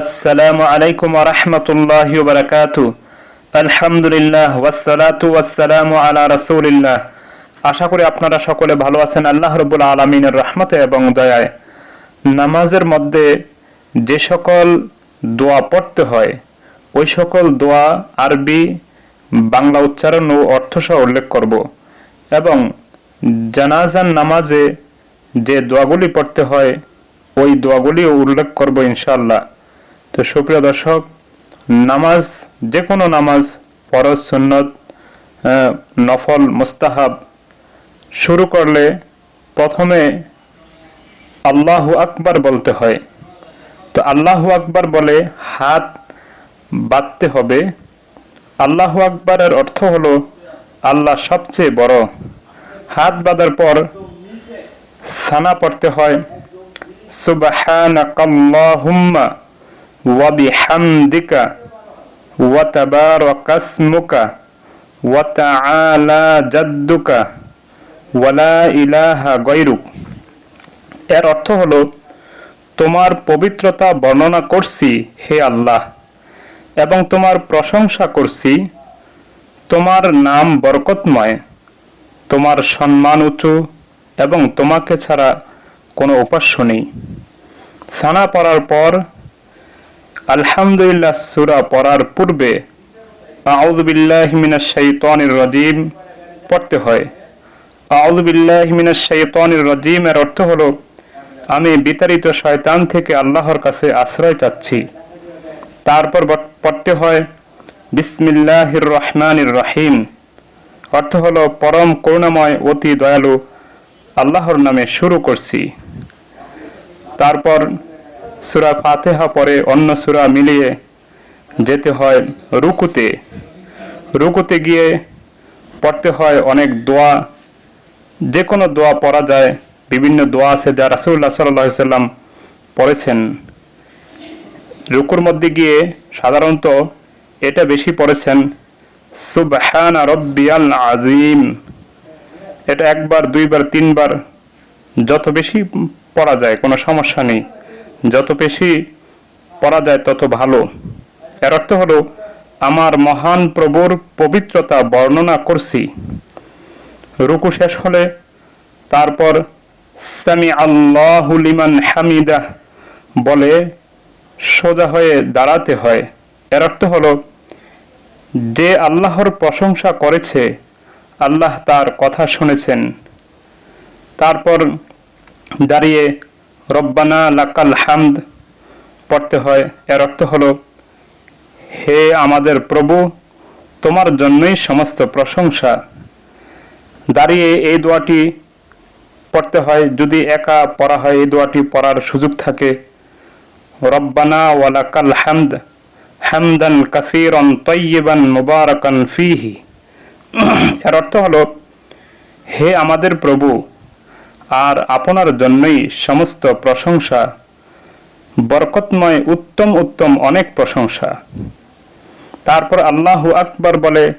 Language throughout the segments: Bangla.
আসসালামু আলাইকুম আরহামতুল্লাহ বারাকাতু আলহামদুলিল্লাহ ওয়াসালাতু ওয়াসালামু আলা রাসূলিল্লাহ। আশা করি আপনারা সকলে ভালো আছেন। আল্লাহ রবুল আলমিনের রহমতে এবং দয়ায়। নামাজের মধ্যে যে সকল দোয়া পড়তে হয়, ওই সকল দোয়া আরবি, বাংলা উচ্চারণ ও অর্থ সহ উল্লেখ করব এবং জানাজান নামাজে যে দোয়াগুলি পড়তে হয়, ওই দোয়াগুলিও উল্লেখ করব ইনশাল্লাহ তো সুপ্রিয় দর্শক, নামাজ যে কোনো নামাজ, ফরজ, সুন্নত নফল, মুস্তাহাব শুরু করলে প্রথমে আল্লাহু আকবার বলতে হয়। তো আল্লাহু আকবার বলে হাত বাঁধতে হবে। আল্লাহু আকবারের অর্থ হলো আল্লাহ সবচেয়ে বড়। হাত বাঁধার পর সানা পড়তে হয়, সুবহানাকাল্লাহুম্মা। ওয়া তাবারাকাসমুকা ওয়া তাআলা জাদ্দুকা ওয়ালা ইলাহা গায়রুক এর অর্থ হলো, তোমার পবিত্রতা বর্ণনা করছি হে আল্লাহ, এবং তোমার প্রশংসা করছি, তোমার নাম বরকতময়, তোমার সম্মান উঁচু, এবং তোমাকে ছাড়া কোনো উপাস্য নেই। সানা পড়ার পর আলহামদুলিল্লাহ, সুরা পড়ার পূর্বে আউযুবিল্লাহি মিনাশ শাইতানির রাজিম পড়তে হয়। আউযুবিল্লাহি মিনাশ শাইতানির রাজিম এর অর্থ হলো, আমি বিতাড়িত শয়তান থেকে আল্লাহর কাছে আশ্রয় চাচ্ছি। তারপর পড়তে হয়, বিসমিল্লাহির রহমানির রহিম। অর্থ হলো, পরম করুণাময়, অতি দয়ালু, আল্লাহর নামে শুরু করছি। তারপর সুরা ফাতেহা পরে অন্য সুরা মিলিয়ে যেতে হয় রুকুতে। রুকুতে গিয়ে পড়তে হয় অনেক দোয়া। যে কোনো দোয়া পড়া যায়, বিভিন্ন দোয়া আছে যা রাসুল্লাহ সাল্লাহ সাল্লাম পড়েছেন। রুকুর মধ্যে গিয়ে সাধারণত এটা বেশি পড়েছেন, সুবহান রব্বিয়াল আজিম এটা একবার, দুইবার, তিনবার, যত বেশি পড়া যায়, কোনো সমস্যা নেই। যত বেশি পড়া যায়, তত ভালো। এর অর্থ হলো, আমার মহান প্রভুর পবিত্রতা বর্ণনা করছি। রুকু শেষ হলে, তারপর সামি আল্লাহু লিমান হামিদা বলে সোজা হয়ে দাঁড়াতে হয়। এর অর্থ হলো, যে আল্লাহর প্রশংসা করেছে, আল্লাহ তার কথা শুনেছেন। তারপর দাঁড়িয়ে রব্বানা লাকাল হামদ। পড়তে হয়, এর অর্থ হলো, হে আমাদের প্রভু, তোমার জন্যই সমস্ত প্রশংসা। দাঁড়িয়ে এই দোয়াটি পড়তে হয়, যদি একা পড়া হয়, এই দোয়াটি পড়ার সুযোগ থাকে। রব্বানা ওয়ালাকাল হামদ, হামদান কাসিরন তৈবান মুবারাকান ফিহি। এর অর্থ হলো, হে আমাদের প্রভু আর আপনার জন্যই সমস্ত প্রশংসা। বরকতময়, উত্তম উত্তম অনেক প্রশংসা। তারপর আল্লাহু আকবর বলে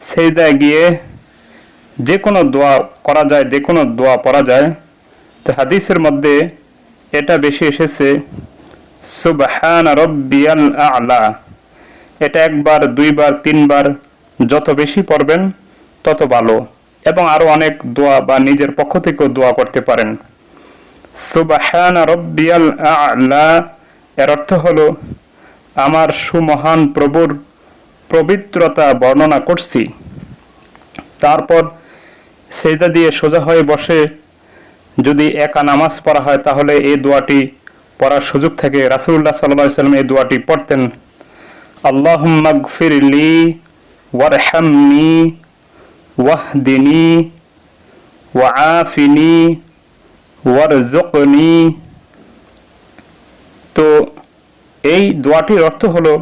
সেইদায় গিয়ে যে কোনো দোয়া করা যায় যে কোনো দোয়া পড়া যায়। তো হাদিসের মধ্যে এটা বেশি এসেছে, সুবহান রব্বিয়াল আলা। এটা একবার, দুইবার, তিনবার, যত বেশি পড়বেন, তত ভালো। এবং আরও অনেক দোয়া বা নিজের পক্ষ থেকেও দোয়া করতে পারেন। সুবহান রব্বিয়াল আলা, এর অর্থ হলো, আমার সুমহান প্রভুর পবিত্রতা বর্ণনা করছি। তারপর সেজদা দিয়ে সোজা হয়ে বসে যদি একা নামাজ পড়া হয়, তাহলে এই দোয়াটি পড়ার সুযোগ থাকে। রাসুল্লাহ সাল্লাহ সাল্লাম এই দোয়াটি পড়তেন, আল্লাহুম্মা গফির লি ওয়ারহামনি ওয়াহদিনি ওয়াআফিনি ওয়ারজুকনি তো এই দোয়াটির অর্থ হলো,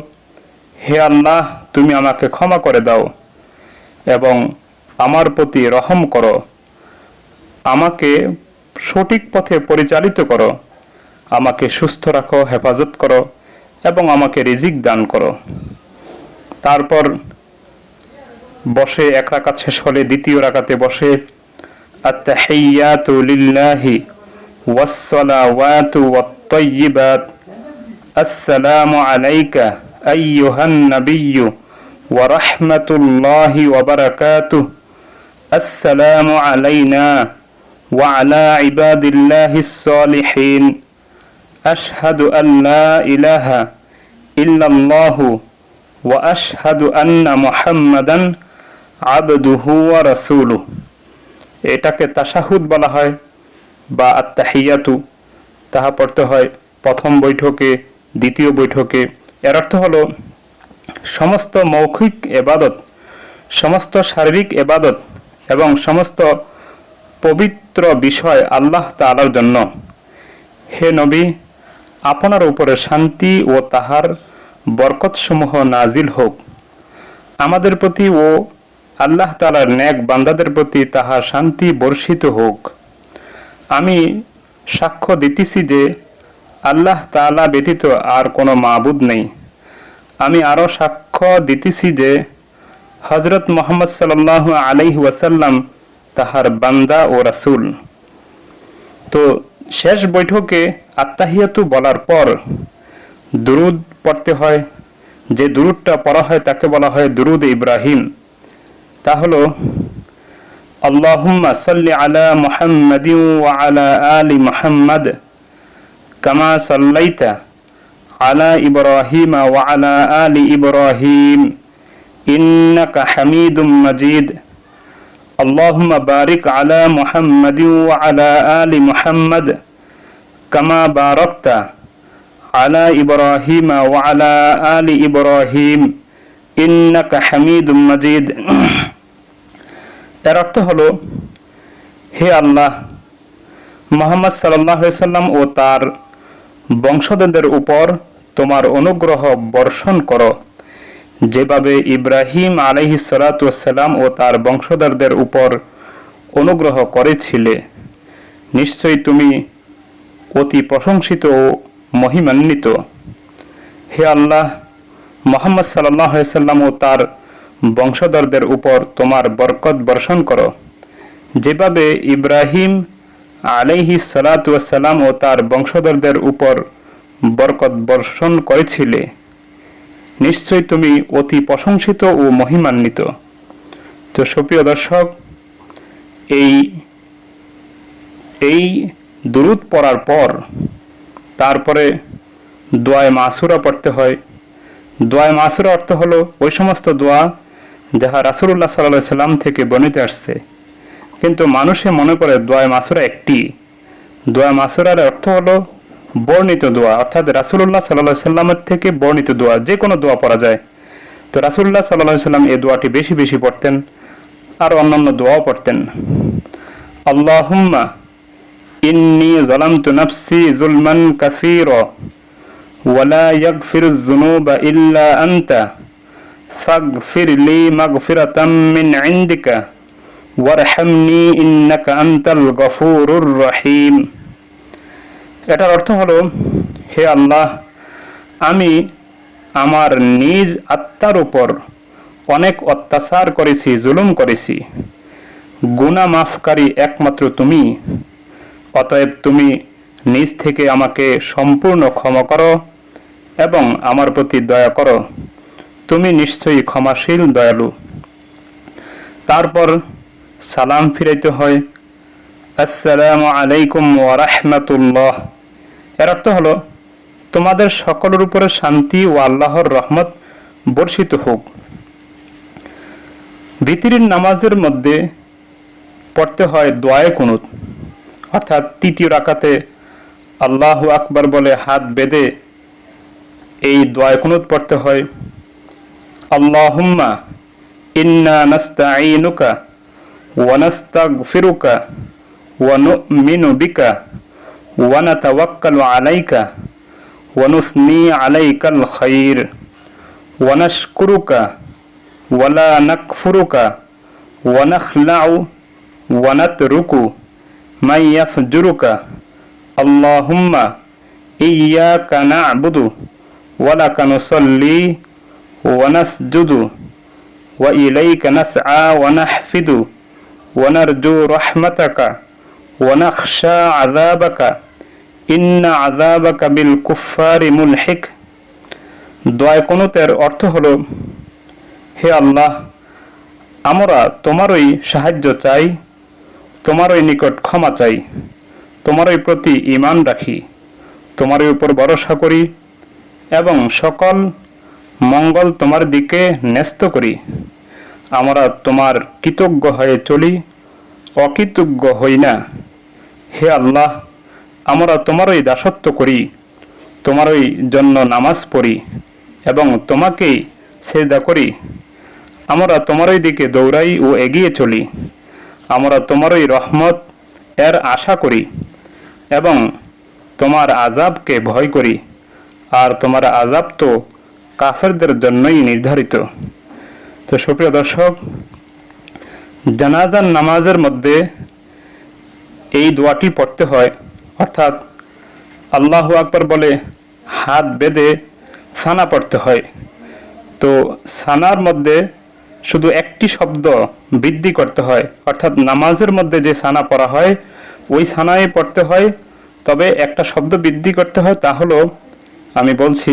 হে আল্লাহ, তুমি আমাকে ক্ষমা করে দাও এবং আমার প্রতি রহম করো। আমাকে সঠিক পথে পরিচালিত করো। আমাকে সুস্থ রাখো, হেফাজত করো এবং আমাকে রিজিক দান করো। তারপর বসে এক রাকাত শেষ হলে দ্বিতীয় রাকাতে বসে আত্তাহিয়াতু লিল্লাহি ওয়াসসালাওয়াতু ওয়াত-তাইয়্যিবাত السلام عليك أيها النبي ورحمة الله وبركاته السلام علينا وعلى عباد الله الصالحين أشهد أن لا إله إلا الله وأشهد أن محمدا আবদুহুয়া রাসুলু। এটাকে তাসাহুদ বলা হয় বা আত্মাহিয়াতু তাহা পড়তে হয় প্রথম বৈঠকে, দ্বিতীয় বৈঠকে। এর অর্থ হল সমস্ত মৌখিক এবাদত, সমস্ত শারীরিক এবাদত এবং সমস্ত পবিত্র বিষয় আল্লাহ তালার জন্য। হে নবী, আপনার উপরে শান্তি ও তাহার বরকতসমূহ নাজিল হোক। আমাদের প্রতি ও আল্লাহ তালার ন্যাক বান্দাদের প্রতি তাহার শান্তি বর্ষিত হোক। আমি সাক্ষ্য দিতেছি যে আল্লাহ তালা ব্যতীত আর কোনো মাবুদ নেই। আমি আরও সাক্ষ্য দিতেছি যে হজরত মোহাম্মদ সাল্লাহ আলাইহি ওয়াসাল্লাম তাহার বান্দা ও রাসুল। তো শেষ বৈঠকে আত্মাহিয়াতু বলার পর দুরুদ পড়তে হয়। যে দুরুদটা পড়া হয় তাকে বলা হয় দুরুদ ইব্রাহিম। তা হলো আল্লাহুম্মা সাল্লি আলা মুহাম্মাদিন ওয়া আলা আলি মুহাম্মাদ কামা সাল্লাইতা আলা ইব্রাহিম ওয়া আলা আলি ইব্রাহিম ইন্নাকা হামিদুম মাজিদ اللهم بارك على محمد وعلى آل محمد كما باركت على إبراهيم وعلى آل إبراهيم إنك حميد مجيد এর অর্থ হলো, হে আল্লাহ, মোহাম্মদ সাল্লাম ও তার বংশধরদের উপর তোমার অনুগ্রহ বর্ষণ করো। যেভাবে ইব্রাহিম আলহি সালাতাম ও তার বংশধরদের উপর অনুগ্রহ করেছিলে নিশ্চয়ই তুমি অতি প্রশংসিত ও মহিমান্বিত। হে আল্লাহ, মোহাম্মদ সাল্লাহ সাল্লাম ও তার বংশধরদের উপর তোমার বরকত বর্ষণ করো। যেভাবে ইব্রাহিম আলাইহি সালাতাম ও তার বংশধরদের উপর বরকত বর্ষণ করেছিলে, নিশ্চয় তুমি অতি প্রশংসিত ও মহিমান্বিত। তো সুপ্রিয় দর্শক, এই এই দুরুদ পড়ার পর তারপরে দোয়ায় মাসুরা পড়তে হয়। দোয়ায় মাসুরা অর্থ হলো ওই সমস্ত দোয়া যাহা রাসুল্লাহ সাল্লাহ সাল্লাম থেকে বর্ণিত আসছে। কিন্তু মানুষে মনে করে দোয়ায় মাসুরা একটি। দোয়া মাসুরার অর্থ হলো বর্ণিত দোয়া, অর্থাৎ রাসুল্লাহ সাল্লাহ সাল্লামের থেকে বর্ণিত দোয়া যে কোনো দোয়া পড়া যায়। তো রাসুল্লাহ সাল্লাহ সাল্লাম এই দোয়াটি বেশি বেশি পড়তেন, আর অন্যান্য দোয়াও পড়তেন। আল্লাহুম্মা ইন্নি জলামতু নাফসি জুলমান কাসীর ওয়ালা ইয়াগফিরু যুনুবা ইল্লা আনতা। ফাগফির লি মাগফিরাতাম মিন ইনদিকা ওয়ারহামনি ইন্নাকা আনতাল গফুরুর রহিম এটার অর্থ হলো, হে আল্লাহ, আমি আমার নিজ আত্মার উপর অনেক অত্যাচার করেছি, জুলুম করেছি। গুণা মাফকারী একমাত্র তুমি। অতএব তুমি নিজ থেকে আমাকে সম্পূর্ণ ক্ষমা করো এবং আমার প্রতি দয়া করো। তুমি নিশ্চয়ই ক্ষমাশীল, দয়ালু। তারপর সালাম ফিরাইতে হয়, আসসালামু আলাইকুম ওয়ারাহমাতুল্লাহ এর অর্থ হলো, তোমাদের সকলের উপরে শান্তি ও আল্লাহর রহমত বর্ষিত হোক। ভিতিরির নামাজের মধ্যে পড়তে হয় দোয়ায় কুনুত, অর্থাৎ তৃতীয় রাকাতে আল্লাহ আকবার বলে হাত বেঁধে এই দোয়ায় কুনুত পড়তে হয়। আল্লাহুম্মা ইন্না নাস্তাঈনুকা ওয়া নাস্তাগফিরুকা ওয়া নু'মিনু বিকা ওয়া নাতাওয়াক্কালু আলাইকা ওয়া নুসনি আলাইকাল খাইর ওয়া নাশকুরুকা ওয়া লা নাকফুরুকা ওয়া নাখলাউ ওয়া ওয়া নাহফিদু ওয়া নারজু রাহমাতাকা ওয়া নাখশা আযাবাকা ইন্না আজাবা কাবিল কুফারি দয় কোনতের অর্থ হলো, হে আল্লাহ, আমরা তোমারই সাহায্য চাই, তোমারই নিকট ক্ষমা চাই, তোমারই প্রতি ইমান রাখি, তোমারই উপর ভরসা করি এবং সকল মঙ্গল তোমার দিকে ন্যস্ত করি। আমরা তোমার কৃতজ্ঞ হয়ে চলি, অকৃতজ্ঞ হই না। হে আল্লাহ, আমরা তোমারই দাসত্ব করি, তোমারই জন্য নামাজ পড়ি এবং তোমাকেই সেজদা করি। আমরা তোমারই দিকে দৌড়াই ও এগিয়ে চলি। আমরা তোমারই রহমত এর আশা করি এবং তোমার আজাবকে ভয় করি। আর তোমার আজাব তো কাফেরদের জন্যই নির্ধারিত। তো সুপ্রিয় দর্শক, জানাজার নামাজের মধ্যে এই দোয়াটি পড়তে হয়। অর্থাৎ আল্লাহ আকবর বলে হাত বেঁধে সানা পড়তে হয়। তো সানার মধ্যে শুধু একটি শব্দ বৃদ্ধি করতে হয়। অর্থাৎ নামাজের মধ্যে যে সানা পড়া হয়, ওই সানায় পড়তে হয়। তবে একটা শব্দ বৃদ্ধি করতে হয় তা হলো, আমি বলছি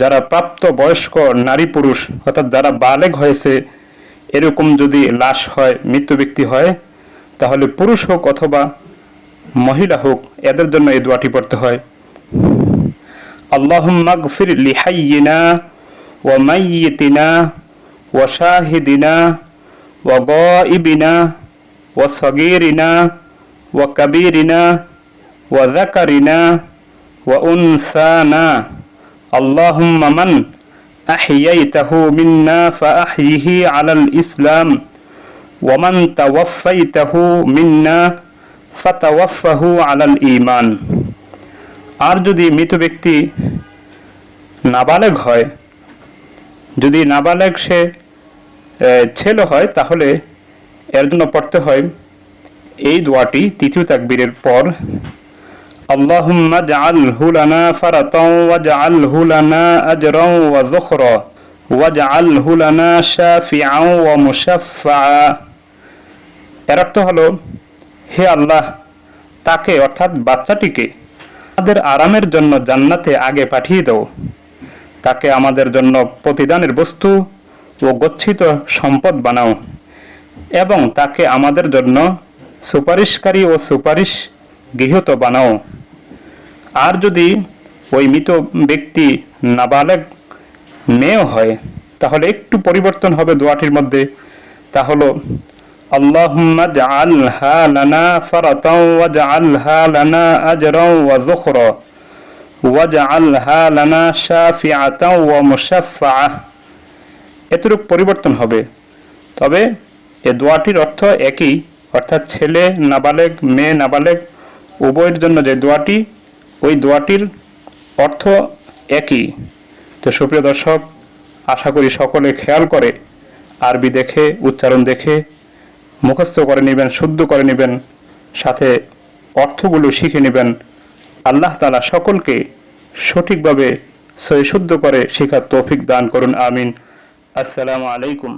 যারা প্রাপ্ত বয়স্ক নারী পুরুষ, অর্থাৎ যারা বালেগ হয়েছে, এরকম যদি লাশ হয়, মৃত্যু ব্যক্তি হয়, তাহলে পুরুষ হোক অথবা মহিলা হোক, এদের জন্য এই দোয়াটি পড়তে হয়। আল্লাহমাগফির লিহাইয়িনা ও মাইয়িতিনা ও শাহিদিনা ওয়া গাইবিনা ও সগীরিনা ও কাবীরিনা ও যাকারিনা ও উনসানা। اللهم من أحييته منا فأحيه على الإسلام ومن توفيته منا فتوفه على الإيمان আর যদি মৃত ব্যক্তি নাবালেগ হয় যদি নাবালেগ সে ছেলে হয় তাহলে এর জন্য পড়তে হয় এই দোয়াটি তৃতীয় তাকবীরের পর اللهم اجعله لنا فرطا واجعله لنا أجرا وذخرا واجعله لنا شافعا ومشفعا এর অর্থ হলো হে আল্লাহ তাকে অর্থাৎ বাচ্চাটিকে আমাদের আরামের জন্য জান্নাতে আগে পাঠিয়ে দাও তাকে আমাদের জন্য প্রতিদানের বস্তু ও গচ্ছিত সম্পদ বানাও এবং তাকে আমাদের জন্য সুপারিশকারী ও সুপারিশ গৃহত বানাও। আর যদি ওই মৃত ব্যক্তি নাবালেক মেয়েও হয়, তাহলে একটু পরিবর্তন হবে দোয়াটির মধ্যে। তা হলো ওয়া ওয়া এতটুক পরিবর্তন হবে। তবে এ দোয়াটির অর্থ একই, অর্থাৎ ছেলে নাবালেগ মেয়ে নাবালেগ উভয়ের জন্য যে দোয়াটি, ওই দোয়াটির অর্থ একই। তো সুপ্রিয় দর্শক, আশা করি সকলে খেয়াল করে, আরবি দেখে, উচ্চারণ দেখে, মুখস্থ করে নেবেন, শুদ্ধ করে নেবেন, সাথে অর্থগুলো শিখে নেবেন। আল্লাহ তালা সকলকে সঠিকভাবে সহিশুদ্ধ করে শেখার তৌফিক দান করুন, আমিন। আসসালামু আলাইকুম।